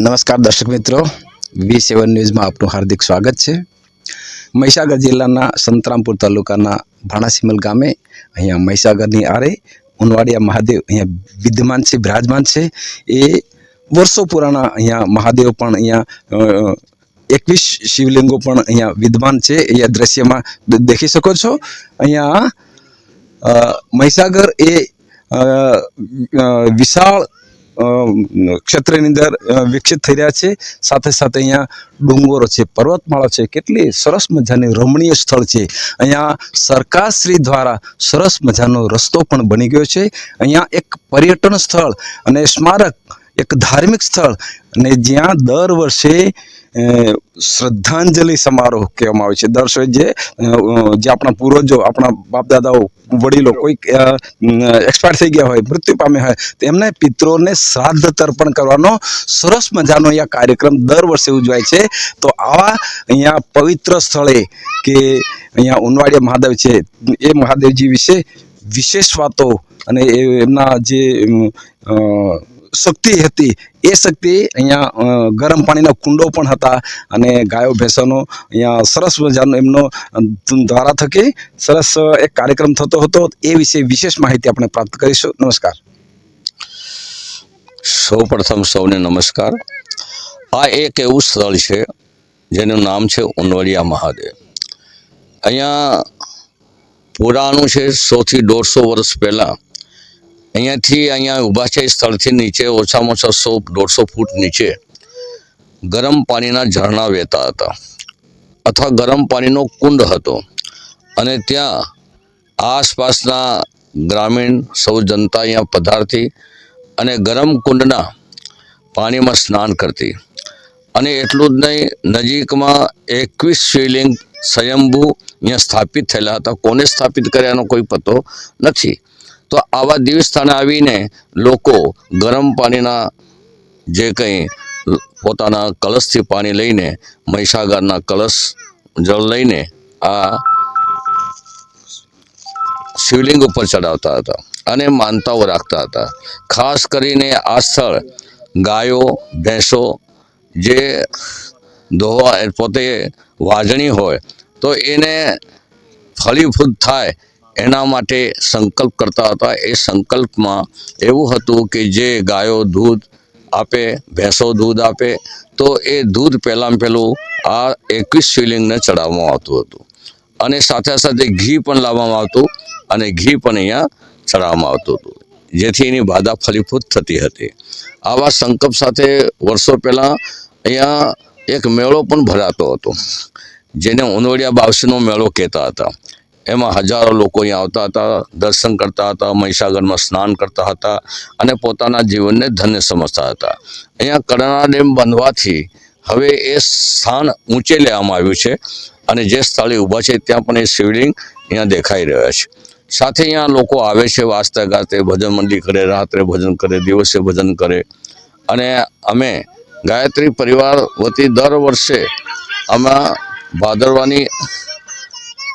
નમસ્કાર દર્શક મિત્રો, વી સેવન ન્યૂઝમાં આપનું હાર્દિક સ્વાગત છે. મહીસાગર જિલ્લાના સંતરામપુર તાલુકાના ભાણાસીમલ ગામે અહીંયા મહીસાગરની આરે ઉનવાડિયા મહાદેવ અહીંયા વિદ્યમાન છે, બિરાજમાન છે. એ વર્ષો પુરાણા અહીંયા મહાદેવ પણ અહીંયા એકવીસ શિવલિંગો પણ અહીંયા વિદ્યમાન છે. અહીંયા દ્રશ્યમાં દેખી શકો છો. અહીંયા મહીસાગર એ વિશાળ ક્ષેત્રની અંદર વિકસિત થઈ રહ્યા છે. સાથે સાથે અહીંયા ડુંગરો છે, પર્વતમાળા છે, કેટલી સરસ મજાની રમણીય સ્થળ છે. અહીંયા સરકારશ્રી દ્વારા સરસ મજાનો રસ્તો પણ બની ગયો છે. અહીંયા એક પર્યટન સ્થળ અને સ્મારક એક ધાર્મિક સ્થળ. અને જ્યાં દર વર્ષે શ્રદ્ધાંજલિ સમારોહ કહેવામાં આવે છે. દર વર્ષે જે જે આપણા પૂર્વજો, આપણા બાપ દાદાઓ વડીલો કોઈક એક્સપાયર થઈ ગયા હોય, મૃત્યુ પામ્યા હોય, તો પિત્રોને શ્રાદ્ધ તર્પણ કરવાનો સરસ મજાનો અહીંયા કાર્યક્રમ દર વર્ષે ઉજવાય છે. તો આવા અહીંયા પવિત્ર સ્થળે કે અહીંયા ઉનવાડિયા મહાદેવ છે, એ મહાદેવજી વિશે વિશેષ વાતો અને એમના જે શક્તિ હતી. એ શક્તિ અહીંયા ગરમ પાણીના કુંડો પણ હતા અને ગાયો, ભેંસોનો અહીંયા સરસ મજાનો એમનો દ્વારા થકી સરસ એક કાર્યક્રમ થતો હતો. એ વિશે વિશેષ માહિતી આપણે પ્રાપ્ત કરીશું. નમસ્કાર. સૌ પ્રથમ સૌને નમસ્કાર. આ એક એવું સ્થળ છે, જેનું નામ છે ઉનવડિયા મહાદેવ. અહીંયા પુરાણું છે, સોથી દોઢસો વર્ષ પહેલાં અહીંયાથી અહીંયા ઊભા છે સ્થળથી નીચે, ઓછામાં ઓછા સો, દોઢસો ફૂટ નીચે. ગરમ પાણીના ઝરણા વહેતા હતા. અથવા ગરમ પાણીનો કુંડ હતો. અને ત્યાં આસપાસના ગ્રામીણ સૌ જનતા અહીંયા પધારતી અને ગરમ કુંડના પાણીમાં સ્નાન કરતી. અને એટલું જ નહીં, નજીકમાં એકવીસ શિવલિંગ સ્વયંભૂ અહીંયા સ્થાપિત થયેલા હતા. કોને સ્થાપિત કર્યાનો કોઈ પતો નથી. તો આવા દિવસ સ્થાને આવીને લોકો ગરમ પાણીના જે કંઈ પોતાના કળશથી પાણી લઈને, મહીસાગરના કળશ જળ લઈને આ શિવલિંગ ઉપર ચડાવતા હતા અને માનતાઓ રાખતા હતા. ખાસ કરીને આ સ્થળ ગાયો, ભેંસો જે ધોવા પોતે વાજણી હોય તો એને ફળીફૂદ થાય એના માટે સંકલ્પ કરતા હતા. એ સંકલ્પમાં એવું હતું કે જે ગાયો દૂધ આપે, ભેંસો દૂધ આપે, તો એ દૂધ પહેલાં પહેલું આ એકવીસ શિવલિંગને ચડાવવામાં આવતું હતું. અને સાથે સાથે ઘી પણ લાવવામાં આવતું અને ઘી પણ અહીંયા ચડાવવામાં આવતું હતું. જેથી એની બાધા ફલીફૂત થતી હતી. આવા સંકલ્પ સાથે વર્ષો પહેલાં અહીંયા એક મેળો પણ ભરાતો હતો, જેને ઉનોડિયા બાવસીનો મેળો કહેતા હતા. એમાં હજારો લોકો અહીંયા આવતા હતા, દર્શન કરતા હતા, મહીસાગરમાં સ્નાન કરતા હતા અને પોતાના જીવનને ધન્ય સમજતા હતા. અહીંયા કરણા ડેમ બનવાથી હવે એ સ્થાન ઊંચે લેવામાં આવ્યું છે અને જે સ્થળે ઊભા છે ત્યાં પણ એ શિવલિંગ અહીંયા દેખાઈ રહ્યા છે. સાથે અહીંયા લોકો આવે છે, વાંચતા ગાતે, ભજન મંડી કરે, રાત્રે ભજન કરે, દિવસે ભજન કરે. અને અમે ગાયત્રી પરિવાર વતી દર વર્ષે અમે ભાદરવાની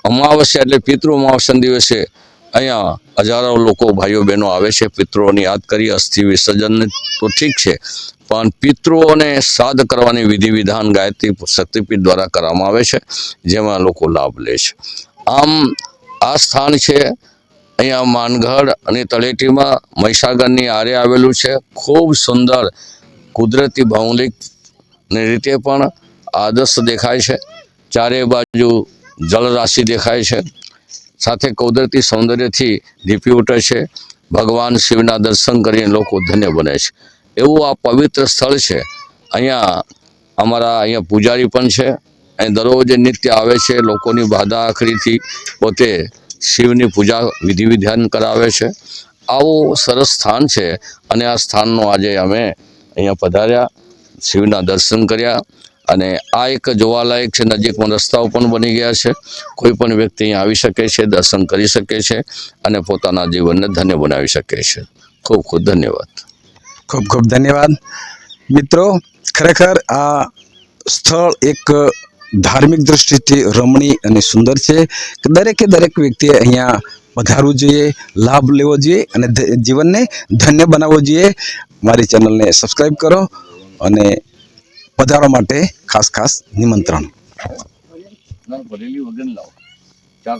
અમાવસ્યા એટલે પિતૃ અમાવસ્યાના દિવસે અહીંયા હજારો લોકો ભાઈઓ બહેનો આવે છે, પિતૃઓની યાદ કરી અસ્થિ વિસર્જન તો ઠીક છે, પણ પિતૃઓને સાદ કરવાની વિધિ વિધાન ગાયત્રી શક્તિપીઠ દ્વારા કરવામાં આવે છે, જેમાં લોકો લાભ લે છે. આમ આ સ્થાન છે, અહીંયા માનગઢ અને તળેટીમાં મહીસાગરની આરે આવેલું છે, ખૂબ સુંદર કુદરતી ભૌગોલિક ને રીતે પણ આદર્શ દેખાય છે. ચારે બાજુ જળરાશિ દેખાય છે. સાથે કુદરતી સૌંદર્યથી દીપી ઉઠે છે. ભગવાન શિવના દર્શન કરીને લોકો ધન્ય બને છે. એવું આ પવિત્ર સ્થળ છે. અહીંયા અમારા અહીંયા પૂજારી પણ છે. અહીં દરરોજ નિત્ય આવે છે. લોકોની બાધા આખરીથી પોતે શિવની પૂજા વિધિ વિધાન કરાવે છે. આવું સરસ સ્થાન છે અને આ સ્થાનનો આજે અમે અહીંયા પધાર્યા. શિવના દર્શન કર્યા. અને આ એક જોવાલાયક છે નજીકમાં રસ્તાઓ પણ બની ગયા છે. કોઈ પણ વ્યક્તિ અહીંયા આવી શકે છે, દર્શન કરી શકે છે અને પોતાના જીવનને ધન્ય બનાવી શકે છે. ખૂબ ખૂબ ધન્યવાદ. ખૂબ ખૂબ ધન્યવાદ. મિત્રો, ખરેખર આ સ્થળ એક ધાર્મિક દૃષ્ટિથી રમણીય અને સુંદર છે કે દરેકે દરેક વ્યક્તિએ અહીંયા વધારવું જોઈએ, લાભ લેવો જોઈએ અને જીવનને ધન્ય બનાવવું જોઈએ. મારી ચેનલને સબસ્ક્રાઈબ કરો અને પધારવા માટે ખાસ ખાસ નિમંત્રણ. લાવો. ચાર